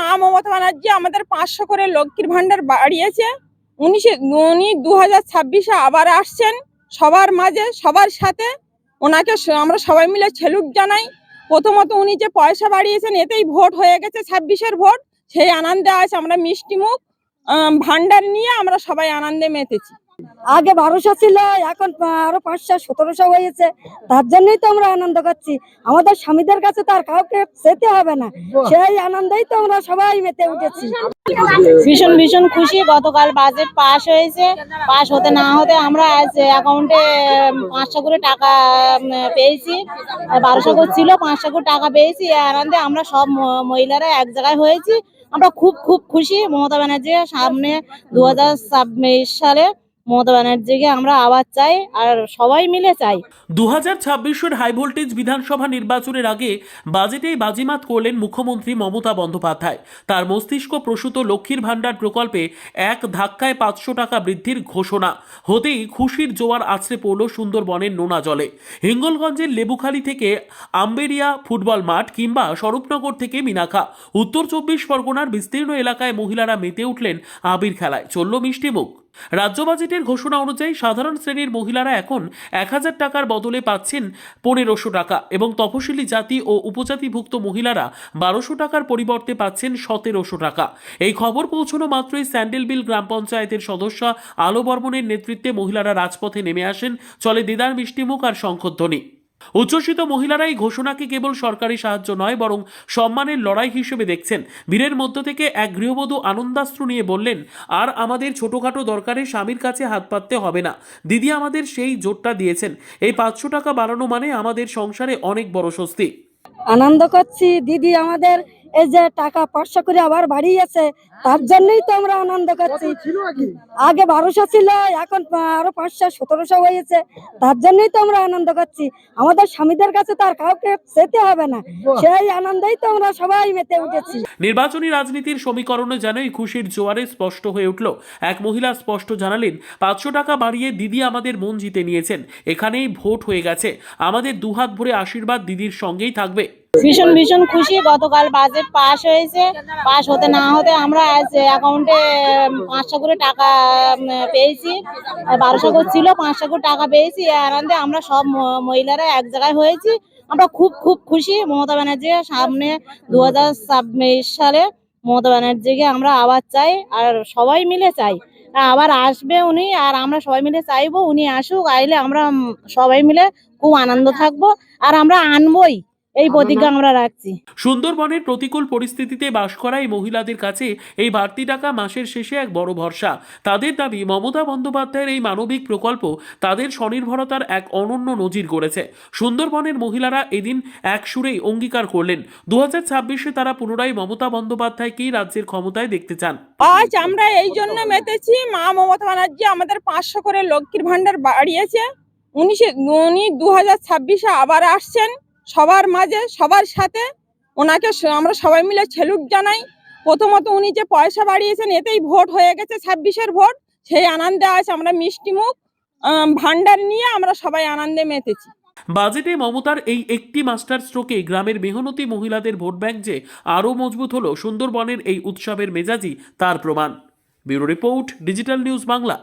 মা মমতা ব্যানার্জি আমাদের পাঁচশো করে লক্ষ্মীর ভান্ডার বাড়িয়েছে। উনিশে উনি দু হাজার ছাব্বিশে আবার আসছেন সবার মাঝে, সবার সাথে। ওনাকে আমরা সবাই মিলে সেলুট জানাই। প্রথমত উনি যে পয়সা বাড়িয়েছেন, এতেই ভোট হয়ে গেছে, ছাব্বিশের ভোট। সেই আনন্দে আছে আমরা মিষ্টি মুখ ভান্ডার নিয়ে আমরা সবাই আনন্দে মেতেছি। আগে বারোশো ছিল, এখন আরও পাঁচশো, সতেরোশো হয়েছে। তার জন্যই তো আমরা আনন্দ করছি। আমাদের স্বামীদের কাছে তো আর কাউকে যেতে হবে না। সেই আনন্দেই তো আমরা সবাই মেতে উঠেছি। ভীষণ ভীষণ খুশি। গতকাল বাজেট পাস হয়েছে। পাস হতে না হতে আমরা আজ অ্যাকাউন্টে পাঁচশো করে টাকা পেয়েছি। বারোশো করে ছিল, পাঁচশো করে টাকা পেয়েছি। আনন্দে আমরা সব মহিলারা এক জায়গায় হয়েছি। আমরা খুব খুব খুশি। মমতা ব্যানার্জি সামনে দু হাজার ছাব্বিশ সালে মমতা ব্যানার্জিকে আমরা আবার চাই আর সবাই মিলে চাই। দু হাজার ছাব্বিশের হাই ভোল্টেজ বিধানসভা নির্বাচনের আগে বাজেটেই বাজিমাত করলেন মুখ্যমন্ত্রী মমতা বন্দ্যোপাধ্যায়। তার মস্তিষ্ক প্রসূত লক্ষ্মীর ভাণ্ডার প্রকল্পে এক ধাক্কায় পাঁচশো টাকা বৃদ্ধির ঘোষণা। হতেই খুশির জোয়ার আছড়ে পড়ল সুন্দরবনের নোনা জলে। হিঙ্গলগঞ্জের লেবুখালী থেকে আম্বেরিয়া ফুটবল মাঠ কিংবা স্বরূপনগর থেকে মিনাখা। উত্তর চব্বিশ পরগনার বিস্তীর্ণ এলাকায় মহিলারা মেতে উঠলেন আবির খেলায়। চলল মিষ্টিমুখ রাজ্য বাজেটের ঘোষণা অনুযায়ী সাধারণ শ্রেণির মহিলারা এখন এক হাজার টাকার বদলে পাচ্ছেন পনেরোশো টাকা এবং তফসিলি জাতি ও উপজাতিভুক্ত মহিলারা বারোশো টাকার পরিবর্তে পাচ্ছেন সতেরোশো টাকা। এই খবর পৌঁছানো মাত্রই স্যান্ডেলবিল গ্রাম পঞ্চায়েতের সদস্য আলো বর্মনের নেতৃত্বে মহিলারা রাজপথে নেমে আসেন। চলে দিদার মিষ্টিমুখ আর শঙ্খধ্বনি। উচ্ছ্বসিত মহিলারা এই ঘোষণাকে কেবল সরকারি সাহায্য নয়, বরং সম্মানের লড়াই হিসেবে দেখছেন। ভিড়ের মধ্য থেকে এক গৃহবধূ আনন্দাস্ত্র নিয়ে বললেন, আর আমাদের ছোটখাটো দরকারে স্বামীর কাছে হাত পাততে হবে না। দিদি আমাদের সেই জোটটা দিয়েছেন। এই পাঁচশো টাকা বাড়ানো মানে আমাদের সংসারে অনেক বড় স্বস্তি। আনন্দ করছি। দিদি আমাদের এই যে টাকা পাঁচশো করে আবার বাড়িয়েছে তার জন্যই তো আমরা আনন্দ করছি। আগে? বারোশো ছিল এখন আরও পাঁচশো সতেরোশো হয়েছে। তার জন্যই তো আমরা আনন্দ করছি। আমাদের স্বামীদের কাছে তো আর কাউকে যেতে হবে না। সেই আনন্দেই তো আমরা সবাই মেতে উঠেছি। নির্বাচনী রাজনীতির সমীকরণে যেন এই খুশির জোয়ারে স্পষ্ট হয়ে উঠল। এক মহিলা স্পষ্ট জানালেন পাঁচশো টাকা বাড়িয়ে দিদি আমাদের মন জিতে নিয়েছেন। এখানেই ভোট হয়ে গেছে। আমাদের দুহাত ভরে আশীর্বাদ দিদির সঙ্গেই থাকবে। ভীষণ ভীষণ খুশি। গতকাল বাজেট পাস হয়েছে। পাস হতে না হতে আমরা আজ অ্যাকাউন্টে পাঁচশো করে টাকা পেয়েছি। বারোশো করে ছিল পাঁচশো করে টাকা পেয়েছি। আনন্দে আমরা সব মহিলারা এক জায়গায় হয়েছি। আমরা খুব খুব খুশি। মমতা ব্যানার্জি সামনে দু হাজার ছাব্বিশ সালে মমতা ব্যানার্জিকে আমরা আবার চাই আর সবাই মিলে চাই। আবার আসবে উনি আর আমরা সবাই মিলে চাইব। উনি আসুক, আইলে আমরা সবাই মিলে খুব আনন্দ থাকব। আর আমরা আনবই। এই প্রতিজ্ঞা আমরা রাখছি। সুন্দরবনের প্রতিকূল পরিস্থিতিতে বাস করা এই মহিলাদের কাছে এই বাড়তি টাকা মাসের শেষে এক বড় ভরসা। তাদের দাবি মমতা বন্দ্যোপাধ্যায়ের এই মানবিক প্রকল্প তাদের স্বনির্ভরতার এক অনন্য নজির করেছে। সুন্দরবনের মহিলারা এদিন এক সুরেই অঙ্গীকার করলেন। দু হাজার ছাব্বিশে তারা পুনরায় মমতা বন্দ্যোপাধ্যায়কেই রাজ্যের ক্ষমতায় দেখতে চান। আজ আমরা এই জন্য মেতেছি মা মমতা ব্যানার্জি আমাদের পাঁচশো করে লক্ষ্মীর ভান্ডার বাড়িয়েছে। উনিশে উনি দু হাজার ছাব্বিশে আবার আসছেন। সবার মাঝে, সবার সাথে ওনাকে আমরা সবাই মিলে সেলুট জানাই। প্রথমত উনি যে পয়সা বাড়িয়েছেন, এতেই ভোট হয়ে গেছে, ছাব্বিশের ভোট। সেই আনন্দে আছে আমরা মিষ্টি মুখ ভান্ডার নিয়ে আমরা সবাই আনন্দে মেতেছি। বাজেটে মমতার এই একটি মাস্টার স্ট্রোকে গ্রামের মেহনতি মহিলাদের ভোট ব্যাংক যে আরও মজবুত হলো সুন্দরবনের এই উৎসবের মেজাজি তার প্রমাণ। Bureau report, digital news Bangla.